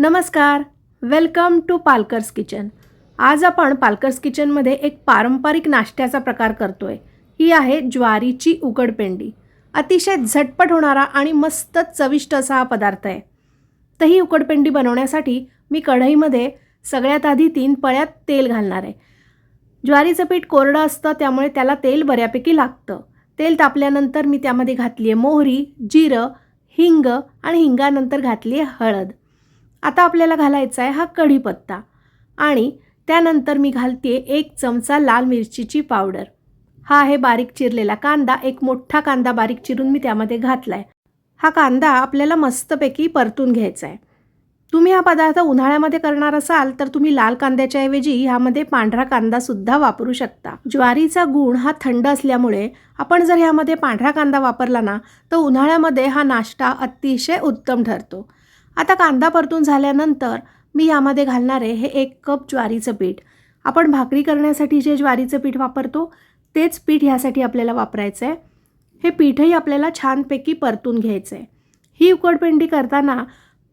नमस्कार. Welcome to पालकर्स kitchen आज आपण पालकर्स किचनमध्ये एक पारंपरिक नाश्त्याचा प्रकार करतोय. ही आहे ज्वारीची उकडपेंडी अतिशय झटपट होणारा आणि मस्त चविष्ट असा हा पदार्थ आहे. तर ही उकडपेंडी बनवण्यासाठी मी कढईमध्ये सगळ्यात आधी तीन पळ्यात तेल घालणार आहे. ज्वारीचं पीठ कोरडं असतं त्यामुळे त्याला तेल बऱ्यापैकी लागतं. तेल तापल्यानंतर मी त्यामध्ये घातली आहे मोहरी जिरं हिंग आणि हिंगानंतर घातली आहे हळद. आता आपल्याला घालायचा आहे हा कढीपत्ता आणि त्यानंतर मी घालते एक चमचा लाल मिरचीची पावडर. हा आहे बारीक चिरलेला कांदा एक मोठा कांदा बारीक चिरून मी त्यामध्ये घातला आहे हा कांदा आपल्याला मस्तपैकी परतून घ्यायचा आहे तुम्ही हा पदार्थ उन्हाळ्यामध्ये करणार असाल तर तुम्ही लाल कांद्याच्या ऐवजी ह्यामध्ये पांढरा कांदासुद्धा वापरू शकता. ज्वारीचा गुण हा थंड असल्यामुळे आपण जर ह्यामध्ये पांढरा कांदा वापरला ना तर उन्हाळ्यामध्ये हा नाश्ता अतिशय उत्तम ठरतो. आता कांदा परतून झाल्यानंतर मी यामध्ये घालणारे हे एक कप ज्वारीचं पीठ. आपण भाकरी करण्यासाठी जे ज्वारीचं पीठ वापरतो तेच पीठ ह्यासाठी आपल्याला वापरायचं आहे हे पीठही आपल्याला छानपैकी परतून घ्यायचं आहे ही उकडपेंडी करताना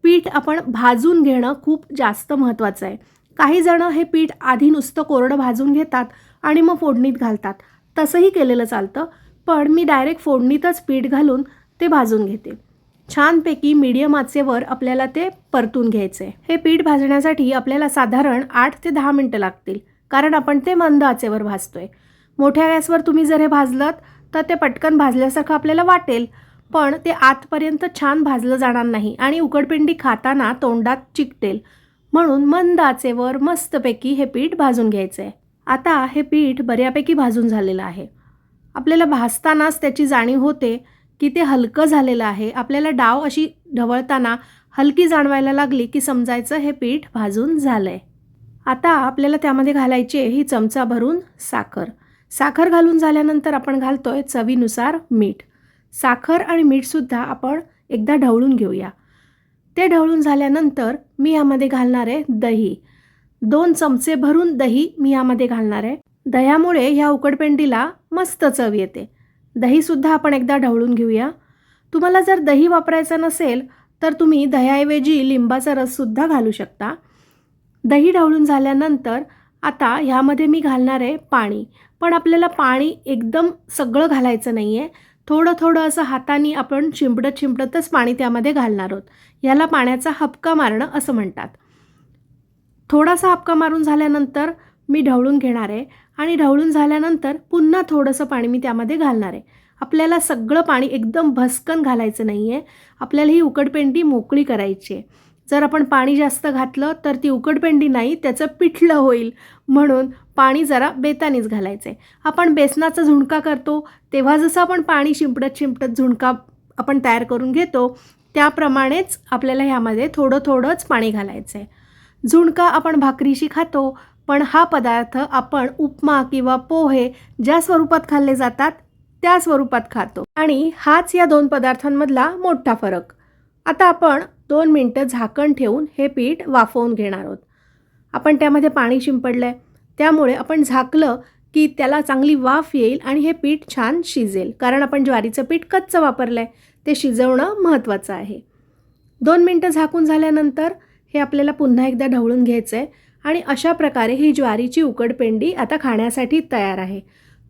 पीठ आपण भाजून घेणं खूप जास्त महत्त्वाचं आहे काही जणं हे पीठ आधी नुसतं कोरडं भाजून घेतात आणि मग फोडणीत घालतात. तसंही केलेलं चालतं पण मी डायरेक्ट फोडणीतच पीठ घालून ते भाजून घेते. छानपैकी मीडियम आचेवर आपल्याला ते परतून घ्यायचे. हे पीठ भाजण्यासाठी आपल्याला साधारण आठ ते दहा मिनटं लागतील कारण आपण ते मंद आचेवर भाजतोय. मोठ्या गॅसवर तुम्ही जर हे भाजलात तर ते पटकन भाजल्यासारखं आपल्याला वाटेल पण ते आतपर्यंत छान भाजलं जाणार नाही आणि उकडपिंडी खाताना तोंडात चिकटेल. म्हणून मंद आचेवर मस्तपैकी हे पीठ भाजून घ्यायचं आहे आता हे पीठ बऱ्यापैकी भाजून झालेलं आहे. आपल्याला भाजतानाच त्याची जाणीव होते की ते हलकं झालेलं आहे. आपल्याला डाव अशी ढवळताना हलकी जाणवायला लागली की समजायचं हे पीठ भाजून झालं आहे आता आपल्याला त्यामध्ये घालायची आहे ही चमचा भरून साखर. साखर घालून झाल्यानंतर आपण घालतो आहे चवीनुसार मीठ. साखर आणि मीठसुद्धा आपण एकदा ढवळून घेऊया. ते ढवळून झाल्यानंतर मी यामध्ये घालणार आहे दही. दोन चमचे भरून दही मी यामध्ये घालणार आहे. दह्यामुळे ह्या उकडपेंडीला मस्त चव येते. दहीसुद्धा आपण एकदा ढवळून घेऊया. तुम्हाला जर दही वापरायचं नसेल तर तुम्ही दह्याऐवजी लिंबाचा रससुद्धा घालू शकता. दही ढवळून झाल्यानंतर आता ह्यामध्ये मी घालणार आहे पाणी. पण आपल्याला पाणी एकदम सगळं घालायचं नाही आहे थोडं थोडं असं हाताने आपण चिंपडत चिंबडतच पाणी त्यामध्ये घालणार आहोत. ह्याला पाण्याचा हपका मारणं असं म्हणतात. थोडासा हपका मारून झाल्यानंतर मी ढवळून घेणार आहे. आणि ढवळून झाल्यानंतर पुन्हा थोडंसं पाणी मी त्यामध्ये घालणार आहे. आपल्याला सगळं पाणी एकदम भस्कन घालायचं नाही आहे आपल्याला ही उकडपेंडी मोकळी करायची आहे. जर आपण पाणी जास्त घातलं तर ती उकडपेंडी नाही त्याचं पिठलं होईल. म्हणून पाणी जरा बेतानीच घालायचं आहे आपण बेसनाचा झुणका करतो तेव्हा जसं आपण पाणी शिंपडत शिंपडत झुणका आपण तयार करून घेतो त्याप्रमाणेच आपल्याला ह्यामध्ये थोडं थोडंच पाणी घालायचं आहे झुणका आपण भाकरीशी खातो पण हा पदार्थ आपण उपमा किंवा पोहे ज्या स्वरूपात खाल्ले जातात त्या स्वरूपात खातो. आणि हाच या दोन पदार्थांमधला मोठा फरक. आता आपण दोन मिनटं झाकण ठेवून हे पीठ वाफवून घेणार आहोत. आपण त्यामध्ये पाणी शिंपडलं आहे त्यामुळे आपण झाकलं की त्याला चांगली वाफ येईल आणि हे पीठ छान शिजेल. कारण आपण ज्वारीचं पीठ कच्चं वापरलं आहे ते शिजवणं महत्त्वाचं आहे. दोन मिनटं झाकून झाल्यानंतर हे आपल्याला पुन्हा एकदा ढवळून घ्यायचं आहे आणि अशा प्रकारे ही ज्वारीची उकडपेंडी आता खाण्यासाठी तयार आहे.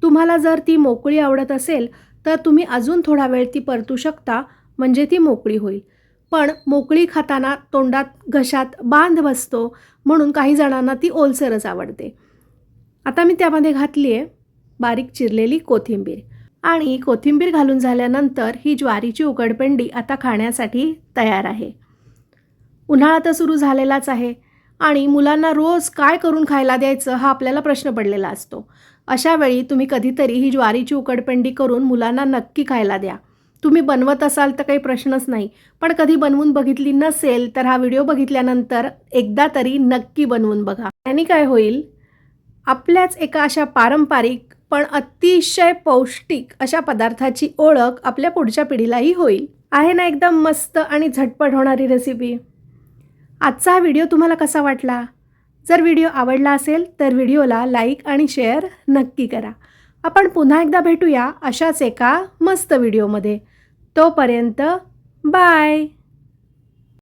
तुम्हाला जर ती मोकळी आवडत असेल तर तुम्ही अजून थोडा वेळ ती परतू शकता म्हणजे ती मोकळी होईल. पण मोकळी खाताना तोंडात घशात बांध बसतो म्हणून काही जणांना ती ओलसरच आवडते. आता मी त्यामध्ये घातली आहे बारीक चिरलेली कोथिंबीर. आणि कोथिंबीर घालून झाल्यानंतर ही ज्वारीची उकडपेंडी आता खाण्यासाठी तयार आहे. उन्हाळा तर सुरू झालेलाच आहे. आणि मुलांना रोज काय करून खायला द्यायचं हा आपल्याला प्रश्न पडलेला असतो. अशा वेळी तुम्ही कधीतरी ही ज्वारीची उकडपेंडी करून मुलांना नक्की खायला द्या. तुम्ही बनवत असाल तर काही प्रश्नच नाही पण कधी बनवून बघितली नसेल तर हा व्हिडिओ बघितल्यानंतर एकदा तरी नक्की बनवून बघा. आणि काय होईल? आपल्याच एका अशा पारंपरिक पण अतिशय पौष्टिक अशा पदार्थाची ओळख आपल्या पुढच्या पिढीलाही होईल. आहे ना एकदम मस्त आणि झटपट होणारी रेसिपी आजचा हा व्हिडिओ तुम्हाला कसा वाटला? जर व्हिडिओ आवडला असेल तर व्हिडिओला लाईक आणि शेअर नक्की करा. आपण पुन्हा एकदा भेटूया अशाच एका मस्त व्हिडिओमध्ये. तोपर्यंत बाय!